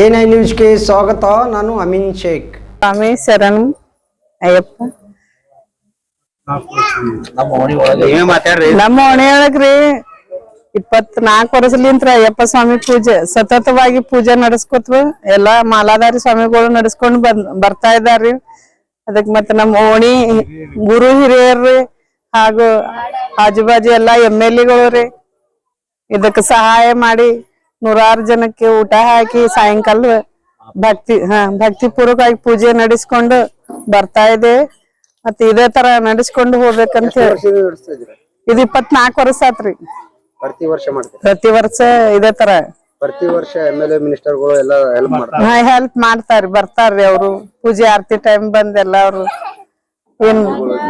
I ನ್ಯೂಸ್ಗೆ ಸ್ವಾಗತ ನಾನು ಅಮೀನ್ ಶೇಖ್. ಸ್ವಾಮಿ ಶರಣ್ ಅಯ್ಯಪ್ಪ. ನಮ್ಮ ಓಣಿಯೊಳಗ್ರಿ ಇಪ್ಪತ್ನಾಲ್ಕು ವರ್ಷಲಿಂತ್ರ ಅಯ್ಯಪ್ಪ ಸ್ವಾಮಿ ಪೂಜೆ. ಸತತವಾಗಿ ಪೂಜೆ ನಡೆಸ್ಕೊತ್ವ. ಎಲ್ಲಾ ಮಾಲಾಧಾರಿ ಸ್ವಾಮಿಗಳು ನಡೆಸ್ಕೊಂಡು ಬಂದ್ ಬರ್ತಾ ಇದಾರ್ರಿ. ಅದಕ್ ಮತ್ತೆ ನಮ್ಮ ಓಣಿ ಗುರು ಹಿರಿಯರ್ರಿ ಹಾಗೂ ಆಜು ಬಾಜು ಎಲ್ಲಾ ಎಂ ಎಲ್ ಎಗಳು ರೀ. ಇದಕ್ಕೆ ಸಹಾಯ ಮಾಡಿ ನೂರಾರು ಜನಕ್ಕೆ ಊಟ ಹಾಕಿ ಸಾಯಂಕಾಲ ಭಕ್ತಿ ಹಾ ಭಕ್ತಿ ಪೂರ್ವಕವಾಗಿ ಪೂಜೆ ನಡೆಸ್ಕೊಂಡು ಬರ್ತಾ ಇದೆ. ಮತ್ತೆ ಇದೇ ತರ ನಡೆಸ್ಕೊಂಡು ಹೋಗ್ಬೇಕಂತ ಹೇಳಿ. ಇದು ಇಪ್ಪತ್ನಾಲ್ಕು ವರ್ಷ ಆತ್ರಿ. ಪ್ರತಿ ವರ್ಷ ಪ್ರತಿ ವರ್ಷ ಇದೇ ತರ. ಪ್ರತಿ ವರ್ಷ ಎಂ ಎಲ್ ಎ ಮಿನಿಸ್ಟರ್ಗಳು ಎಲ್ಲ ಹೆಲ್ಪ್ ಮಾಡ್ತಾರೆ? ಹಾ ಹೆಲ್ಪ್ ಮಾಡ್ತಾರ್ರಿ ಬರ್ತಾರ್ರಿ ಅವ್ರು. ಪೂಜೆ ಆರತಿ ಟೈಮ್ ಬಂದೆಲ್ಲ ಅವ್ರು. ಏನ್?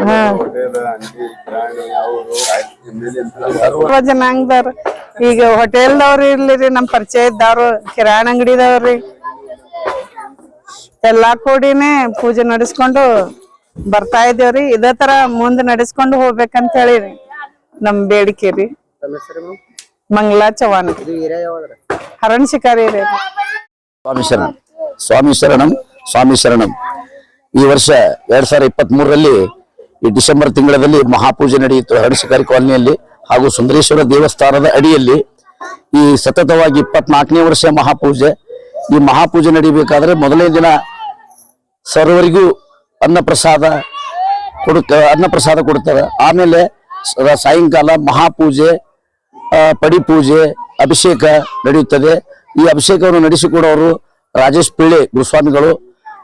ಹಾ. ಜನಾಂಗದವ್ರು ಈಗ ಹೋಟೆಲ್ದವ್ರು ಇರ್ಲಿರಿ ನಮ್ ಪರಿಚಯ ಇದ್ದವ್ರು ಕಿರಾಣಿ ಅಂಗಡಿದವ್ರಿ ಎಲ್ಲಾ ಕೂಡಿನೇ ಪೂಜೆ ನಡೆಸ್ಕೊಂಡು ಬರ್ತಾ ಇದೇವ್ರಿ ಇದೇ ತರ ಮುಂದ್ ನಡೆಸ್ಕೊಂಡು ಹೋಗ್ಬೇಕಂತ ಹೇಳಿರಿ ನಮ್ ಬೇಡಿಕೆ ರೀ? ಮಂಗಲಾ ಏರಿಯಾ ಹರಣ್ ಶಿಕಾರಿ ರೀ. ಸ್ವಾಮಿ ಶರಣಂ. ಸ್ವಾಮಿ ಶರಣಂ ಸ್ವಾಮಿ ಶರಣಂ. ಈ ವರ್ಷ ಎರಡ್ ಸಾವಿರದ ಇಪ್ಪತ್ತ್ ಮೂರರಲ್ಲಿ ಈ ಡಿಸೆಂಬರ್ ತಿಂಗಳಲ್ಲಿ ಮಹಾಪೂಜೆ ನಡೆಯಿತು ಹರಡಿಸಿಕಾರಿ ಕಾಲನಿಯಲ್ಲಿ ಹಾಗೂ ಸುಂದರೇಶ್ವರ ದೇವಸ್ಥಾನದ ಅಡಿಯಲ್ಲಿ. ಈ ಸತತವಾಗಿ ಇಪ್ಪತ್ನಾಲ್ಕನೇ ವರ್ಷ ಮಹಾಪೂಜೆ. ಈ ಮಹಾಪೂಜೆ ನಡೀಬೇಕಾದ್ರೆ ಮೊದಲನೇ ದಿನ ಸರ್ವರಿಗೂ ಅನ್ನಪ್ರಸಾದ ಕೊಡುತ್ತ ಅನ್ನಪ್ರಸಾದ ಕೊಡ್ತಾರೆ. ಆಮೇಲೆ ಸಾಯಂಕಾಲ ಮಹಾಪೂಜೆ ಪಡಿಪೂಜೆ ಪಡಿ ಪೂಜೆ ಅಭಿಷೇಕ ನಡೆಯುತ್ತದೆ. ಈ ಅಭಿಷೇಕವನ್ನು ನಡೆಸಿಕೊಡೋರು ರಾಜೇಶ್ ಪಿಳೆ ಗುರುಸ್ವಾಮಿಗಳು.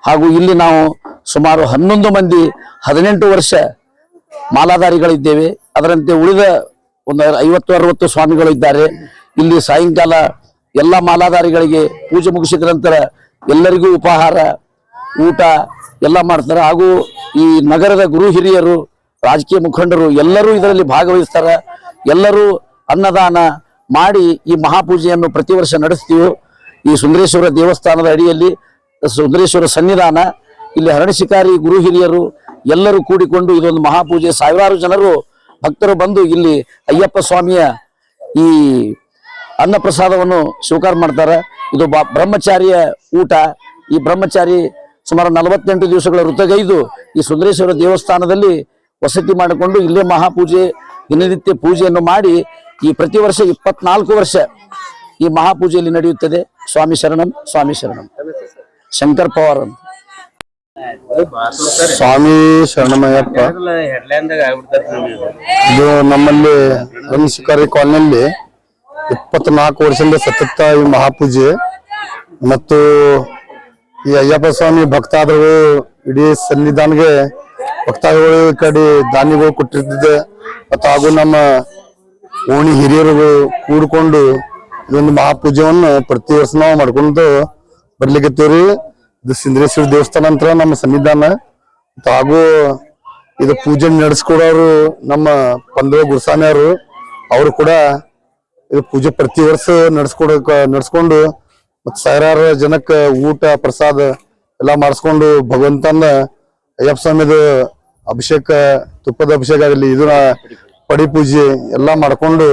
ಹಾಗೂ ಇಲ್ಲಿ ನಾವು ಸುಮಾರು ಹನ್ನೊಂದು ಮಂದಿ ಹದಿನೆಂಟು ವರ್ಷ ಮಾಲಾಧಾರಿಗಳಿದ್ದೇವೆ. ಅದರಂತೆ ಉಳಿದ ಒಂದು ಐವತ್ತು, ಅರವತ್ತು ಸ್ವಾಮಿಗಳು ಇದ್ದಾರೆ ಇಲ್ಲಿ ಸಾಯಂಕಾಲ ಎಲ್ಲ ಮಾಲಾಧಾರಿಗಳಿಗೆ ಪೂಜೆ ಮುಗಿಸಿದ ನಂತರ ಎಲ್ಲರಿಗೂ ಉಪಹಾರ, ಊಟ ಎಲ್ಲ ಮಾಡ್ತಾರೆ. ಹಾಗೂ ಈ ನಗರದ ಗುರು ಹಿರಿಯರು, ರಾಜಕೀಯ ಮುಖಂಡರು ಎಲ್ಲರೂ ಇದರಲ್ಲಿ ಭಾಗವಹಿಸ್ತಾರೆ. ಎಲ್ಲರೂ ಅನ್ನದಾನ ಮಾಡಿ ಈ ಮಹಾಪೂಜೆಯನ್ನು ಪ್ರತಿ ವರ್ಷ ನಡೆಸ್ತೀವಿ. ಈ ಸುಂದರೇಶ್ವರ ದೇವಸ್ಥಾನದ ಅಡಿಯಲ್ಲಿ, ಸುಂದರೇಶ್ವರ ಸನ್ನಿಧಾನ ಇಲ್ಲಿ ಹರಣಿಶಿಕಾರಿ ಗುರು ಹಿರಿಯರು ಎಲ್ಲರೂ ಕೂಡಿಕೊಂಡು ಇದೊಂದು ಮಹಾಪೂಜೆ. ಸಾವಿರಾರು ಜನರು ಭಕ್ತರು ಬಂದು ಇಲ್ಲಿ ಅಯ್ಯಪ್ಪ ಸ್ವಾಮಿಯ ಈ ಅನ್ನ ಪ್ರಸಾದವನ್ನು ಸ್ವೀಕಾರ ಮಾಡ್ತಾರೆ. ಇದು ಬ್ರಹ್ಮಚಾರಿಯ ಊಟ. ಈ ಬ್ರಹ್ಮಚಾರಿ ಸುಮಾರು ನಲವತ್ತೆಂಟು ದಿವಸಗಳ ಋತಗೈದು ಈ ಸುಂದರೇಶ್ವರ ದೇವಸ್ಥಾನದಲ್ಲಿ ವಸತಿ ಮಾಡಿಕೊಂಡು ಇಲ್ಲೇ ಮಹಾಪೂಜೆ, ದಿನನಿತ್ಯ ಪೂಜೆಯನ್ನು ಮಾಡಿ ಈ ಪ್ರತಿ ವರ್ಷ ಇಪ್ಪತ್ನಾಲ್ಕು ವರ್ಷ ಈ ಮಹಾಪೂಜೆಯಲ್ಲಿ ನಡೆಯುತ್ತದೆ. ಸ್ವಾಮಿ ಶರಣಂ ಸ್ವಾಮಿ ಶರಣಂ. ಶಂಕರ್ ಪವಾರ್ ಸ್ವಾಮಿ ಶರಣಮಯ್ಯಪ್ಪ. ಇದು ನಮ್ಮಲ್ಲಿ ರಂಶಿಕಾರಿ ಕಾಲನಿಯಲ್ಲಿ ಇಪ್ಪತ್ನಾಲ್ಕು ವರ್ಷದಿಂದ ಸತತ ಈ ಮಹಾಪೂಜೆ. ಮತ್ತು ಈ ಅಯ್ಯಪ್ಪ ಸ್ವಾಮಿ ಭಕ್ತಾದರು ಇಡೀ ಸನ್ನಿಧಾನಗೆ ಭಕ್ತಾದಿಗಳು ಕಡೆ ದಾನಿಗಳು ಕೊಟ್ಟಿರ್ತಿದ್ದೆ ಮತ್ತು ಹಾಗೂ ನಮ್ಮ ಓಣಿ ಹಿರಿಯರು ಕೂಡಿಕೊಂಡು ಇದೊಂದು ಮಹಾಪೂಜೆಯನ್ನು ಪ್ರತಿ ವರ್ಷ ನಾವು ಮಾಡ್ಕೊಂಡು ಬರ್ಲಿಕ್ಕತ್ತೀವ್ರಿ ಇದು ಸಿಂದ್ರೇಶ್ವರ ದೇವಸ್ಥಾನ ಅಂತ ನಮ್ಮ ಸನ್ನಿಧಾನ. ಮತ್ತು ಹಾಗೂ ಇದು ಪೂಜೆ ನಡೆಸ್ಕೊಡೋರು ನಮ್ಮ ಪಂದ್ರ ಗುರುಸ್ವಾಮಿ ಅವರು ಅವರು ಕೂಡ ಇದು ಪೂಜೆ ಪ್ರತಿ ವರ್ಷ ನಡ್ಸ್ಕೊಡಕ, ನಡ್ಸ್ಕೊಂಡು ಮತ್ ಸಾವಿರಾರು ಜನಕ್ಕೆ ಊಟ, ಪ್ರಸಾದ ಎಲ್ಲ ಮಾಡಿಸ್ಕೊಂಡು ಭಗವಂತನ ಅಯ್ಯಪ್ಪ ಸ್ವಾಮಿದು ಅಭಿಷೇಕ, ತುಪ್ಪದ ಅಭಿಷೇಕ ಆಗಲಿ ಇದನ್ನ ಪಡಿ ಪೂಜೆ ಎಲ್ಲ ಮಾಡ್ಕೊಂಡು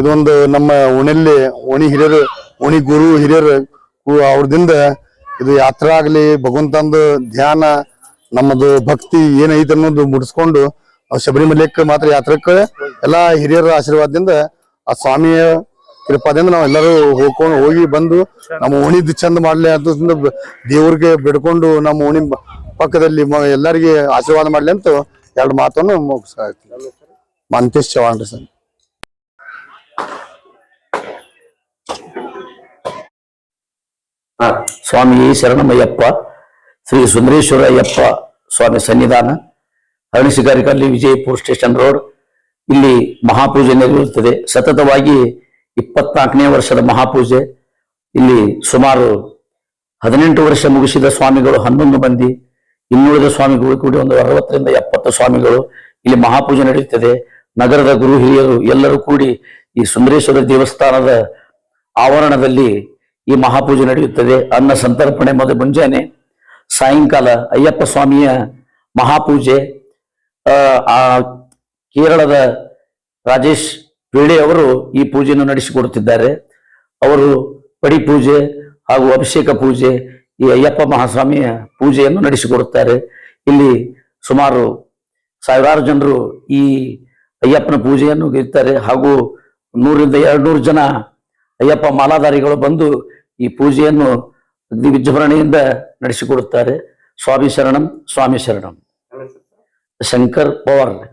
ಇದೊಂದು ನಮ್ಮ ಓಣಿಯಲ್ಲಿ ಓಣಿ ಹಿರಿಯರು, ಓಣಿ ಗುರು ಹಿರಿಯರು, ಅವ್ರದಿಂದ ಇದು ಯಾತ್ರೆ ಆಗಲಿ ಭಗವಂತಂದು ಧ್ಯಾನ ನಮ್ಮದು ಭಕ್ತಿ ಏನೈತೆ ಅನ್ನೋದು ಮುಡಿಸ್ಕೊಂಡು ಆ ಶಬರಿಮಲೆಕ್ಕೆ ಮಾತ್ರ ಯಾತ್ರಕ್ಕೆ ಎಲ್ಲ ಹಿರಿಯರ ಆಶೀರ್ವಾದದಿಂದ ಆ ಸ್ವಾಮಿಯ ಕೃಪಾದಿಂದ ನಾವು ಎಲ್ಲರೂ ಹೋಗ್ಕೊಂಡು ಹೋಗಿ ಬಂದು ನಮ್ಮ ಓಣಿದ್ ಚಂದ ಮಾಡ್ಲಿ ಅಂತ ದೇವ್ರಿಗೆ ಬಿಡ್ಕೊಂಡು ನಮ್ಮ ಓಣಿ ಪಕ್ಕದಲ್ಲಿ ಎಲ್ಲರಿಗೆ ಆಶೀರ್ವಾದ ಮಾಡ್ಲಿ ಅಂತ ಎರಡು ಮಾತನ್ನು ಮುಗಿಸ್ತೀನಿ ಮಂತೇಶ್ ಚವಾಣ್ರಿ ಸರ್. ಸ್ವಾಮಿ ಶರಣಮಯ್ಯಪ್ಪ, ಶ್ರೀ ಸುಂದರೇಶ್ವರ ಅಯ್ಯಪ್ಪ ಸ್ವಾಮಿ ಸನ್ನಿಧಾನ ಅರಣಿಸಿಗಾರಿಕಲ್ಲಿ ವಿಜಯಪುರ ಸ್ಟೇಷನ್ ರೋಡ್. ಇಲ್ಲಿ ಮಹಾಪೂಜೆ ನಡೆಯುತ್ತದೆ ಸತತವಾಗಿ ಇಪ್ಪತ್ನಾಲ್ಕನೇ ವರ್ಷದ ಮಹಾಪೂಜೆ. ಇಲ್ಲಿ ಸುಮಾರು ಹದಿನೆಂಟು ವರ್ಷ ಮುಗಿಸಿದ ಸ್ವಾಮಿಗಳು ಹನ್ನೊಂದು ಮಂದಿ, ಇನ್ನುಳಿದ ಸ್ವಾಮಿಗಳು ಕೂಡಿ ಒಂದು ಅರವತ್ತರಿಂದ ಎಪ್ಪತ್ತು ಸ್ವಾಮಿಗಳು ಇಲ್ಲಿ ಮಹಾಪೂಜೆ ನಡೆಯುತ್ತದೆ. ನಗರದ ಗುರು ಹಿರಿಯರು ಎಲ್ಲರೂ ಕೂಡಿ ಈ ಸುಂದರೇಶ್ವರ ದೇವಸ್ಥಾನದ ಆವರಣದಲ್ಲಿ ಈ ಮಹಾಪೂಜೆ ನಡೆಯುತ್ತದೆ. ಅನ್ನ ಸಂತರ್ಪಣೆ ಮೊದಲು ಮುಂಜಾನೆ, ಸಾಯಂಕಾಲ ಅಯ್ಯಪ್ಪ ಸ್ವಾಮಿಯ ಮಹಾಪೂಜೆ. ಆ ಕೇರಳದ ರಾಜೇಶ್ ಬೇಳೆ ಅವರು ಈ ಪೂಜೆಯನ್ನು ನಡೆಸಿಕೊಡುತ್ತಿದ್ದಾರೆ. ಅವರು ಪಡಿ ಪೂಜೆ ಹಾಗೂ ಅಭಿಷೇಕ ಪೂಜೆ, ಈ ಅಯ್ಯಪ್ಪ ಮಹಾಸ್ವಾಮಿಯ ಪೂಜೆಯನ್ನು ನಡೆಸಿಕೊಡುತ್ತಾರೆ. ಇಲ್ಲಿ ಸುಮಾರು ಸಾವಿರಾರು ಜನರು ಈ ಅಯ್ಯಪ್ಪನ ಪೂಜೆಯನ್ನು ಇರ್ತಾರೆ ಹಾಗೂ ನೂರಿಂದ ಎರಡು ನೂರು ಜನ ಅಯ್ಯಪ್ಪ ಮಾಲಾಧಾರಿಗಳು ಬಂದು ಈ ಪೂಜೆಯನ್ನು ಅಗ್ನಿ ವಿಜೃಂಭಣೆಯಿಂದ ನಡೆಸಿಕೊಡುತ್ತಾರೆ. ಸ್ವಾಮಿ ಶರಣಂ ಸ್ವಾಮಿ ಶರಣಂ. ಶಂಕರ್ ಪವರ್.